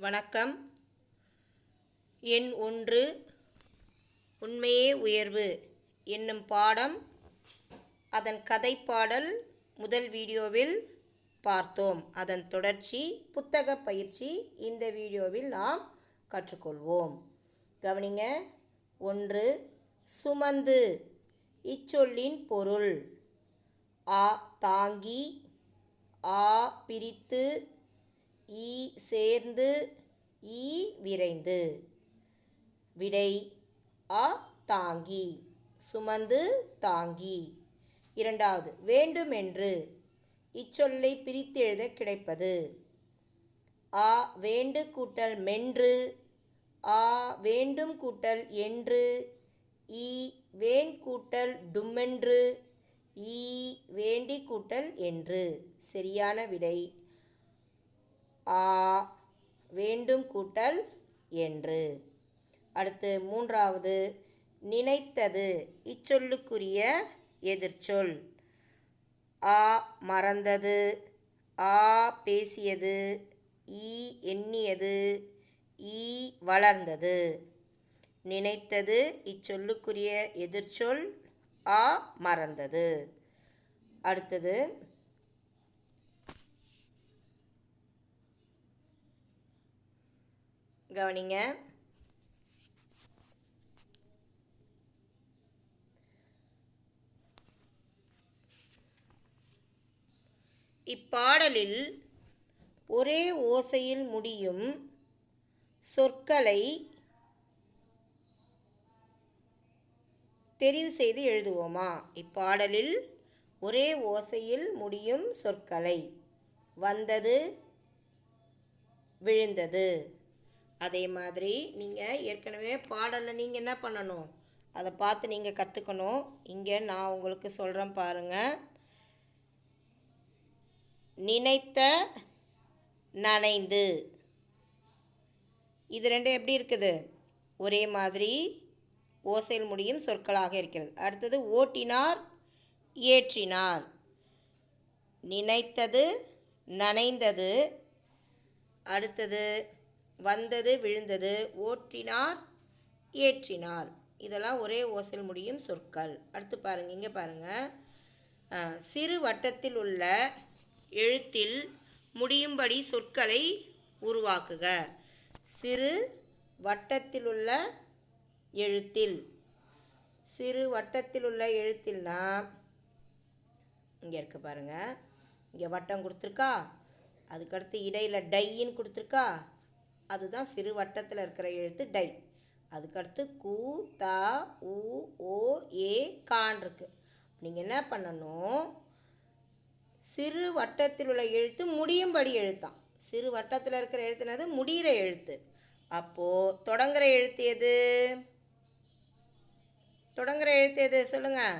வணக்கம். எண் ஒன்று உண்மையே உயர்வு என்னும் பாடம். அதன் கதைப்பாடல் முதல் வீடியோவில் பார்த்தோம். அதன் தொடர்ச்சி புத்தக பயிற்சி இந்த வீடியோவில் நாம் கற்றுக்கொள்வோம். கவனிங்க. ஒன்று சுமந்து. இச்சொல்லின் பொருள். ஆ தாங்கி. ஆ பிரித்து. ஈ சேர்ந்து ஈ விரைந்து. விடை ஆ தாங்கி. சுமந்து தாங்கி. இரண்டாவது வேண்டுமென்று. இச்சொல்லை பிரித்து எழுத கிடைப்பது. ஆ வேண்டு கூட்டல் மென்று. ஆ வேண்டும் கூட்டல் என்று. ஈ வேண் கூட்டல் டுமென்று ஈ வேண்டி கூட்டல் என்று. சரியான விடை. ஆ வேண்டும் கூட்டல் என்று. அடுத்து மூன்றாவது நினைத்தது இச்சொல்லுக்குரிய எதிர்ச்சொல். ஆ மறந்தது. ஆ பேசியது. ஈ எண்ணியது. ஈ வளர்ந்தது. நினைத்தது இச்சொல்லுக்குரிய எதிர்ச்சொல். ஆ மறந்தது. அடுத்தது கவனிங்க. இப்பாடலில் ஒரே ஓசையில் முடியும் சொற்களை தெரிவு செய்து எழுதுவோமா? இப்பாடலில் ஒரே ஓசையில் முடியும் சொற்களை. வந்தது விழுந்தது. அதே மாதிரி நீங்கள் ஏற்கனவே பாடலில் நீங்கள் என்ன பண்ணணும்? அதை பார்த்து நீங்கள் கற்றுக்கணும் இங்கே நான் உங்களுக்கு சொல்கிறேன் பாருங்கள் நினைத்த நனைந்து. இது ரெண்டும் எப்படி இருக்குது? ஒரே மாதிரி ஓசையில் முடியும் சொற்களாக இருக்கிறது. அடுத்தது ஓட்டினார் ஏற்றினார். நினைத்தது நனைந்தது. அடுத்தது வந்தது விழுந்தது ஓற்றினார் ஏற்றினார். இதெல்லாம் ஒரே ஓசல் முடியும் சொற்கள். அடுத்து பாருங்கள் இங்கே பாருங்கள் சிறு வட்டத்தில் உள்ள எழுத்தில் முடியும்படி சொற்களை உருவாக்குக. சிறு வட்டத்தில் உள்ள எழுத்தில். சிறு வட்டத்தில் உள்ள எழுத்தில்னா இங்கே இருக்க பாருங்கள் இங்கே வட்டம் கொடுத்துருக்கா. அதுக்கடுத்து இடையில் டையின்னு கொடுத்துருக்கா. அதுதான் சிறு வட்டத்தில் இருக்கிற எழுத்து டை. அதுக்கடுத்து கு த உ ஓ ஏ கான் இருக்கு. நீங்கள் என்ன பண்ணணும்? சிறு வட்டத்தில் உள்ள எழுத்து முடியும்படி எழுத்தான் சிறு வட்டத்தில் இருக்கிற எழுத்துனது முடிகிற எழுத்து. அப்போது தொடங்குகிற எழுத்து எது? தொடங்குகிற எழுத்து எது? சொல்லுங்கள்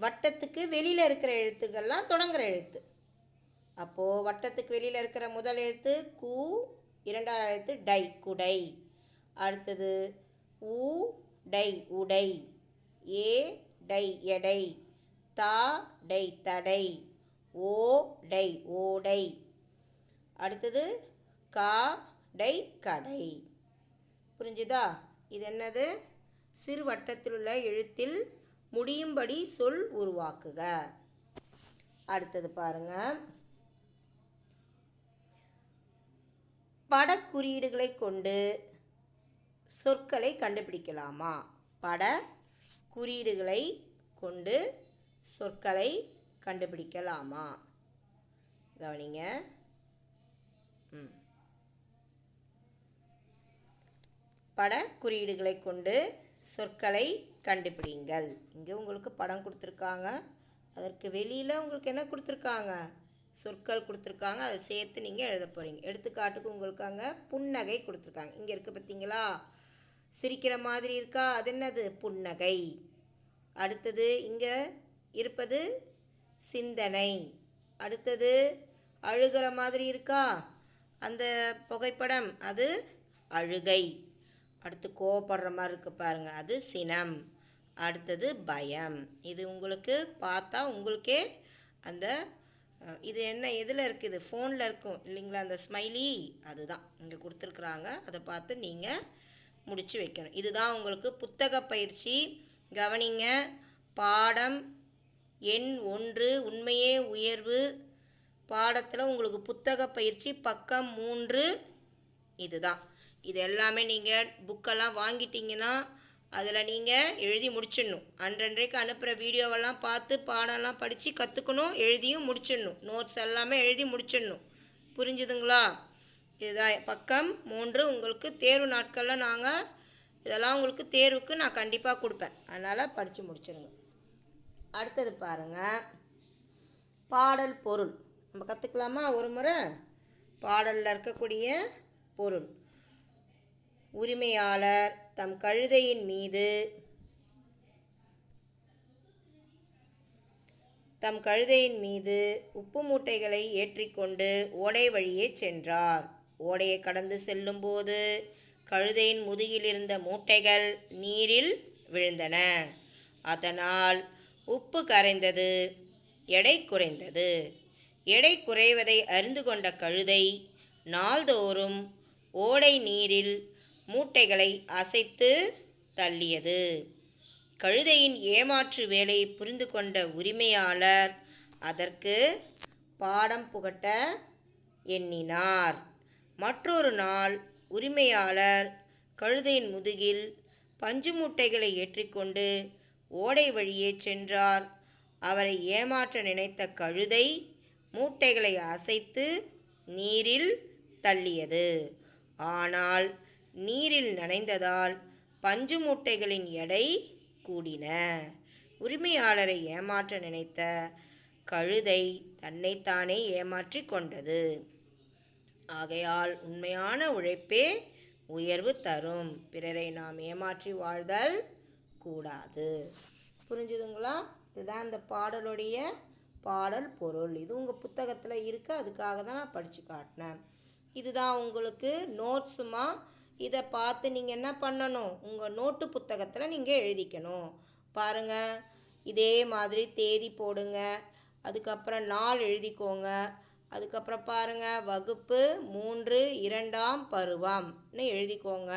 வட்டத்துக்கு வெளியில் இருக்கிற எழுத்துக்கள்லாம் தொடங்குகிற எழுத்து. அப்போது வட்டத்துக்கு வெளியில் இருக்கிற முதல் எழுத்து கு இரண்டாவது எழுத்து டை குடை. அடுத்தது உ டை உடை. ஏ டை எடை. தா டை தடை. ஓ டை ஓடை. அடுத்தது கா டை கடை. புரிஞ்சுதா? இது என்னது? சிறு வட்டத்தில் உள்ள எழுத்தில் முடியும்படி சொல் உருவாக்குக. அடுத்தது பாருங்கள் படக்குறியீடுகளை கொண்டு சொற்களை கண்டுபிடிக்கலாமா? பட குறியீடுகளை கொண்டு சொற்களை கண்டுபிடிக்கலாமா? கவனிங்க. ம். பட குறியீடுகளை கொண்டு சொற்களை கண்டுபிடிங்கள். இங்கே உங்களுக்கு படம் கொடுத்துருக்காங்க. அதற்கு வெளியில் உங்களுக்கு என்ன கொடுத்துருக்காங்க? சொற்கள் கொடுத்துருக்காங்க. அதை சேர்த்து நீங்கள் எழுத போகிறீங்க எடுத்துக்காட்டுக்கு உங்களுக்கு அங்கே புன்னகை கொடுத்துருக்காங்க. இங்கே இருக்குது பார்த்தீங்களா சிரிக்கிற மாதிரி இருக்கா? அது என்னது? புன்னகை. அடுத்தது இங்கே இருப்பது சிந்தனை. அடுத்தது அழுகிற மாதிரி இருக்கா? அந்த புகைப்படம் அது அழுகை. அடுத்து கோவப்படுற மாதிரி இருக்கு பாருங்க. அது சினம். அடுத்தது பயம். இது உங்களுக்கு பார்த்தா உங்களுக்கே அந்த இது என்ன எதில் இருக்குது ஃபோனில் இருக்கும். இல்லைங்களா? அந்த ஸ்மைலி அதுதான். இங்கே கொடுத்துருக்குறாங்க. அதை பார்த்து நீங்கள் முடித்து வைக்கணும். இதுதான் உங்களுக்கு புத்தக பயிற்சி. கவனிங்க. பாடம் எண் ஒன்று உண்மையே உயர்வு. பாடத்தில் உங்களுக்கு புத்தக பயிற்சி பக்கம் மூன்று இதுதான். இது எல்லாமே நீங்கள் புக்கெல்லாம் வாங்கிட்டீங்கன்னா அதில் நீங்கள் எழுதி முடிச்சிடணும். அன்றன்றைக்கு அனுப்புகிற வீடியோவெல்லாம் பார்த்து பாடம்லாம் படித்து கற்றுக்கணும் எழுதியும் முடிச்சிடணும். நோட்ஸ் எல்லாமே எழுதி முடிச்சிடணும். புரிஞ்சுதுங்களா? இதுதான் பக்கம் மூன்று உங்களுக்கு தேர்வு நாட்களில் நாங்கள் இதெல்லாம் உங்களுக்கு தேர்வுக்கு நான் கண்டிப்பாக கொடுப்பேன். அதனால் படித்து முடிச்சிடுங்க அடுத்தது பாருங்கள் பாடல் பொருள். நம்ம கற்றுக்கலாமா ஒரு முறை. பாடலில் இருக்கக்கூடிய பொருள். உரிமையாளர் தம் கழுதையின் மீது. தம் கழுதையின் மீது உப்பு மூட்டைகளை ஏற்றிக்கொண்டு ஓடை வழியே சென்றார். ஓடையை கடந்து செல்லும்போது கழுதையின் முதுகில் இருந்த மூட்டைகள் நீரில் விழுந்தன. அதனால் உப்பு கரைந்தது எடை குறைந்தது. எடை குறைவதை அறிந்து கொண்ட கழுதை நாள்தோறும் ஓடை நீரில் மூட்டைகளை அசைத்து தள்ளியது. கழுதையின் ஏமாற்று வேலையை புரிந்து கொண்ட உரிமையாளர் அதற்கு பாடம் புகட்ட எண்ணினார். மற்றொரு நாள் உரிமையாளர் கழுதையின் முதுகில் பஞ்சு மூட்டைகளை ஏற்றிக்கொண்டு ஓடை வழியே சென்றார். அவரை ஏமாற்ற நினைத்த கழுதை மூட்டைகளை அசைத்து நீரில் தள்ளியது. ஆனால் நீரில் நனைந்ததால் பஞ்சு மூட்டைகளின் எடை கூடின. உரிமையாளரை ஏமாற்ற நினைத்த கழுதை தன்னைத்தானே ஏமாற்றி கொண்டது. ஆகையால் உண்மையான உழைப்பே உயர்வு தரும். பிறரை நாம் ஏமாற்றி வாழ்தல் கூடாது. புரிஞ்சுதுங்களா? இதுதான் இந்த பாடலுடைய பாடல் பொருள். இது உங்கள் புத்தகத்தில் இருக்குது அதுக்காக தான் நான் படித்து காட்டினேன். இதுதான் உங்களுக்கு நோட்ஸுமா? இதை பார்த்து நீங்கள் என்ன பண்ணணும்? உங்கள் நோட்டு புத்தகத்தில் நீங்கள் எழுதிக்கணும். பாருங்கள் இதே மாதிரி தேதி போடுங்க. அதுக்கப்புறம் நாள் எழுதிக்கோங்க. அதுக்கப்புறம் பாருங்கள் வகுப்பு மூன்று இரண்டாம் பருவம்னு எழுதிக்கோங்க.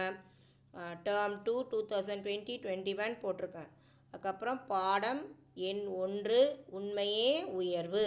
Term two two thousand twenty twenty one போட்டிருக்கேன். அதுக்கப்புறம் பாடம் எண் ஒன்று உண்மையே உயர்வு.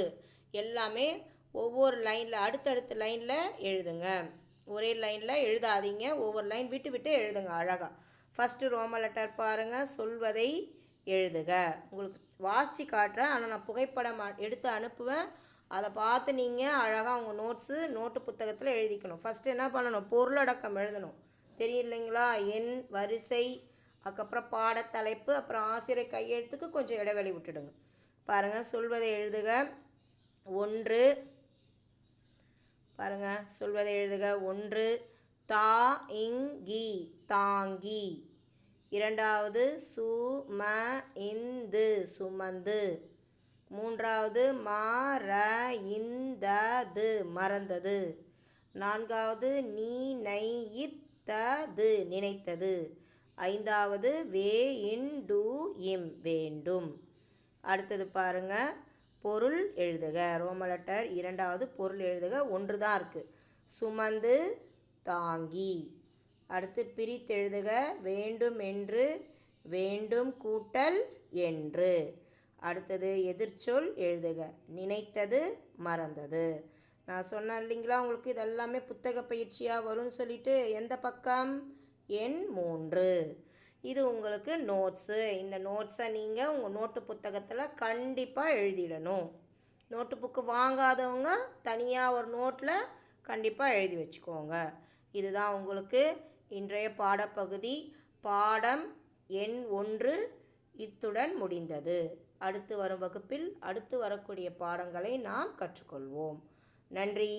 எல்லாமே ஒவ்வொரு லைனில் அடுத்தடுத்த லைனில் எழுதுங்க. ஒரே லைனில் எழுதாதீங்க. ஒவ்வொரு லைன் விட்டு விட்டு எழுதுங்க அழகாக ஃபஸ்ட்டு ரோம லெட்டர் பாருங்கள் சொல்வதை எழுதுக. உங்களுக்கு வாசித்து காட்டுறேன். ஆனால் நான் புகைப்படம் அ- எடுத்து அனுப்புவேன். அதை பார்த்து நீங்கள் அழகாக உங்கள் நோட்ஸு நோட்டு புத்தகத்தில் எழுதிக்கணும். ஃபஸ்ட்டு என்ன பண்ணணும்? பொருளடக்கம் எழுதணும். தெரியும் இல்லைங்களா? எண் வரிசை அதுக்கப்புறம் பாடத்தலைப்பு அப்புறம் ஆசிரியர் கையெழுத்துக்கு கொஞ்சம் இடைவெளி விட்டுடுங்க. பாருங்கள் சொல்வதை எழுதுக. ஒன்று பாருங்கள் சொல்வதை எழுதுக. ஒன்று தா இங்கி தாங்கி. இரண்டாவது சு ம இந்து சுமந்து. மூன்றாவது மாற இந்தது மறந்தது. நான்காவது நீ நை நினைத்தது. ஐந்தாவது வே இண்டு இம் வேண்டும். அடுத்தது பாருங்க. பொருள் எழுதுக. ரோம லெட்டர் இரண்டாவது பொருள் எழுதுக. ஒன்று தான் இருக்குது சுமந்து தாங்கி. அடுத்து பிரித்து எழுதுக. வேண்டும் என்று வேண்டும் கூட்டல் என்று. அடுத்தது எதிர்ச்சொல் எழுதுக. நினைத்தது மறந்தது. நான் சொன்னேன் இல்லைங்களா உங்களுக்கு இதெல்லாமே புத்தக பயிற்சியாக வரும்னு சொல்லிட்டு எந்த பக்கம்? எண் மூன்று. இது உங்களுக்கு நோட்ஸு இந்த நோட்ஸை நீங்கள் உங்கள் நோட்டு புத்தகத்தில் கண்டிப்பாக எழுதிடணும். நோட்டு புக்கு வாங்காதவங்க தனியாக ஒரு நோட்டில் கண்டிப்பாக எழுதி வச்சுக்கோங்க. இதுதான் உங்களுக்கு இன்றைய பாடப்பகுதி. பாடம் எண் ஒன்று இத்துடன் முடிந்தது. அடுத்து வரும் வகுப்பில் அடுத்து வரக்கூடிய பாடங்களை நாம் கற்றுக்கொள்வோம். நன்றி.